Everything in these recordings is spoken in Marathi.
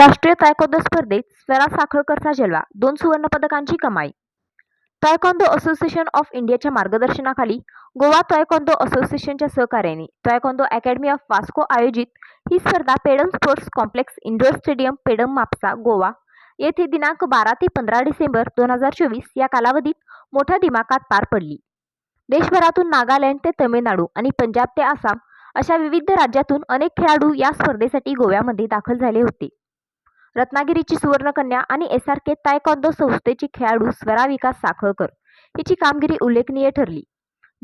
राष्ट्रीय तायकोंदो स्पर्धेत स्वरा साखळकरचा जलवा दोन सुवर्णपदकांची कमाई. तायकोंदो असोसिएशन ऑफ इंडियाच्या मार्गदर्शनाखाली गोवा तायकोंदो असोसिएशनच्या सहकार्याने तायकोंदो अकॅडमी ऑफ वास्को आयोजित ही स्पर्धा Pedem sports complex indoor stadium Pedem Mapusa Goa येथे दिनांक बारा ते पंधरा डिसेंबर दोन हजार चोवीस या कालावधीत मोठ्या दिमाखात पार पडली. देशभरातून नागालँड ते तमिळनाडू आणि पंजाब ते आसाम अशा विविध राज्यातून अनेक खेळाडू या स्पर्धेसाठी गोव्यामध्ये दाखल झाले होते. रत्नागिरीची सुवर्णकन्या आणि एस आर के तायकॉन्दो संस्थेची खेळाडू स्वरा विकास साखळकर हिची कामगिरी उल्लेखनीय ठरली.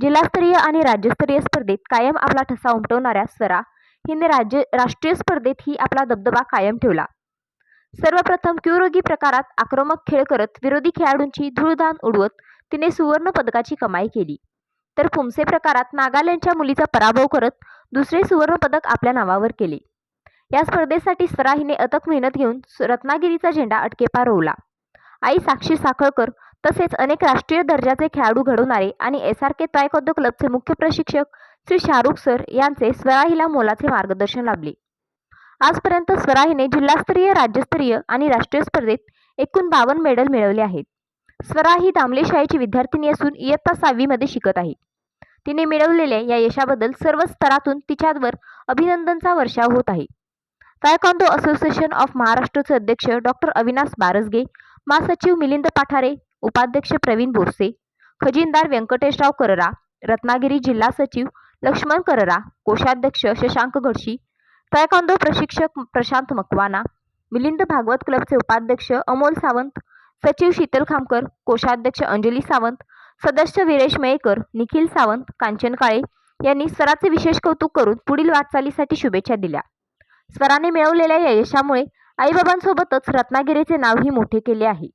जिल्हास्तरीय आणि राज्यस्तरीय स्पर्धेत कायम आपला ठसा उमटवणाऱ्या स्वरा हिने राज्य राष्ट्रीय स्पर्धेत ही आपला दबदबा कायम ठेवला. सर्वप्रथम क्युरोगी प्रकारात आक्रमक खेळ करत विरोधी खेळाडूंची धूळधाण उडवत तिने सुवर्ण पदकाची कमाई केली. तर पुमसे प्रकारात नागालँडच्या मुलीचा पराभव करत दुसरे सुवर्ण पदक आपल्या नावावर केले. या स्पर्धेसाठी स्वरा हिने अथक मेहनत घेऊन रत्नागिरीचा झेंडा अटकेपार रोवला आई साक्षी साखळकर तसेच अनेक राष्ट्रीय दर्जाचे खेळाडू घडवणारे आणि एस आर के तायकोद्दो क्लबचे मुख्य प्रशिक्षक श्री शाहरुख सर यांचे स्वरा हिला मोलाचे मार्गदर्शन लाभले. आजपर्यंत स्वरा हिने जिल्हास्तरीय राज्यस्तरीय आणि राष्ट्रीय स्पर्धेत एकूण बावन्न मेडल मिळवले आहेत. स्वरा ही दामले शाळेची विद्यार्थिनी असून इयत्ता सहावीमध्ये शिकत आहे. तिने मिळवलेल्या या यशाबद्दल सर्व स्तरातून तिच्यावर अभिनंदनचा वर्षाव होत आहे. तायक्वांदो असोसिएशन ऑफ महाराष्ट्रचे अध्यक्ष डॉक्टर अविनाश बारसगे महासचिव मिलिंद पाठारे उपाध्यक्ष प्रवीण बोरसे खजिनदार व्यंकटेशराव कररा रत्नागिरी जिल्हा सचिव लक्ष्मण कररा कोषाध्यक्ष शशांक घडशी तायकांदो प्रशिक्षक प्रशांत मकवाना मिलिंद भागवत क्लबचे उपाध्यक्ष अमोल सावंत सचिव शीतल खामकर कोषाध्यक्ष अंजली सावंत सदस्य वीरेश मयेकर निखिल सावंत कांचन काळे यांनी सराचे विशेष कौतुक करून पुढील वाटचालीसाठी शुभेच्छा दिल्या. स्वराने मिळवलेल्या या यशामुळे आईबाबांसोबतच रत्नागिरीचे नावही मोठे केले आहे.